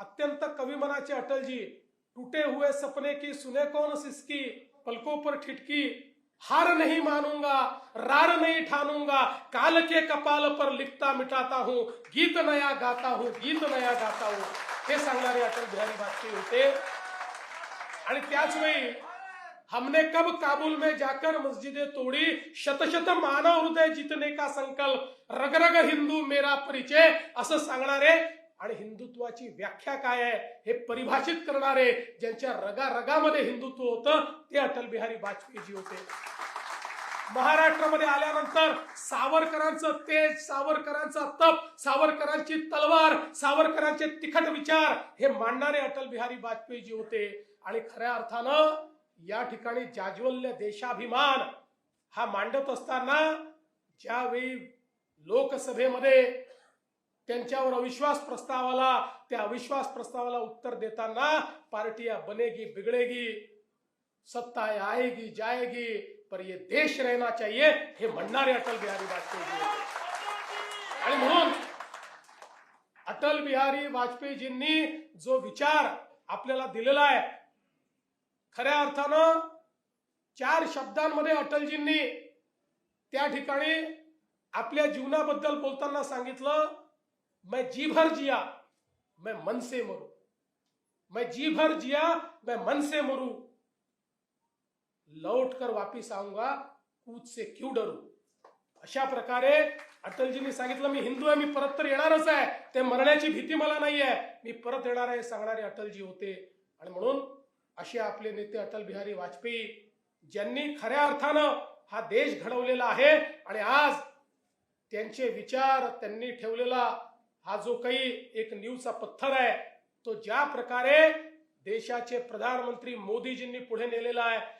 अत्यंत कवि मनाचे अटल जी टूटे हुए सपने की सुने कौन सिसकी, पलकों पर ठिठकी, हार नहीं मानूँगा, रार नहीं ठानूँगा, काल के कपाल पर लिखता मिटाता हूँ, गीत नया गाता हूँ, गीत नया गाता हूँ, हे सांगणारे अटल बिहारी वाजपेयी होते। आणि त्याच वेळी हमने कब काबुल में जाकर मस्जिदें तोड़ी, शत शत मानव हृदय जीतने का संकल्प, रग रग हिंदू मेरा परिचय, असं सांगणारे आणि हिंदुत्वाची व्याख्या काय आहे हे परिभाषित करणारे ज्यांच्या रगा रगामध्ये हिंदुत्व होतं ते अटल बिहारी वाजपेयीजी होते. महाराष्ट्रामध्ये आल्यानंतर सावरकरांचं तेज सावरकरांचा तप सावरकरांची तलवार सावरकरांचे तिखट विचार हे मांडणारे अटल बिहारी वाजपेयीजी होते. आणि खऱ्या अर्थानं या ठिकाणी जाज्वल्य देशाभिमान हा मांडत असताना ज्यावेळी लोकसभेमध्ये त्यांच्यावर अविश्वास प्रस्तावाला त्या अविश्वास प्रस्तावाला उत्तर देताना पार्टिया बनेगी बिगड़ेगी सत्ता आएगी जाएगी पर ये देश रहना चाहिए हे म्हणणारे अटल बिहारी वाजपेयी आणि म्हणून अटल बिहारी वाजपेयीजींनी जो विचार आपल्याला दिलेला आहे खऱ्या अर्थानं चार शब्दांमध्ये अटलजींनी त्या ठिकाणी आपल्या जीवनाबद्दल बोलताना सांगितलं मैं जी भर जिया मैं मन से मरू। मैं जी भर जिया मैं मन से मरू। लौट कर वापिस आऊंगा कूद से क्यों डरू? अशा प्रकारे अटलजींनी सांगितलं मी हिंदू आहे मी परत तर येणारच आहे. ते मरण्याची भीती मला नाही आहे. मी परत येणार आहे सांगणारे अटलजी होते. आणि म्हणून असे आपले नेते अटल बिहारी वाजपेयी ज्यांनी खऱ्या अर्थानं हा देश घडवलेला आहे आणि आज त्यांचे विचार त्यांनी ठेवलेला हा जो काही एक न्यूजचा पत्थर आहे तो ज्या प्रकारे देशाचे प्रधानमंत्री मोदीजींनी पुढे नेलेला आहे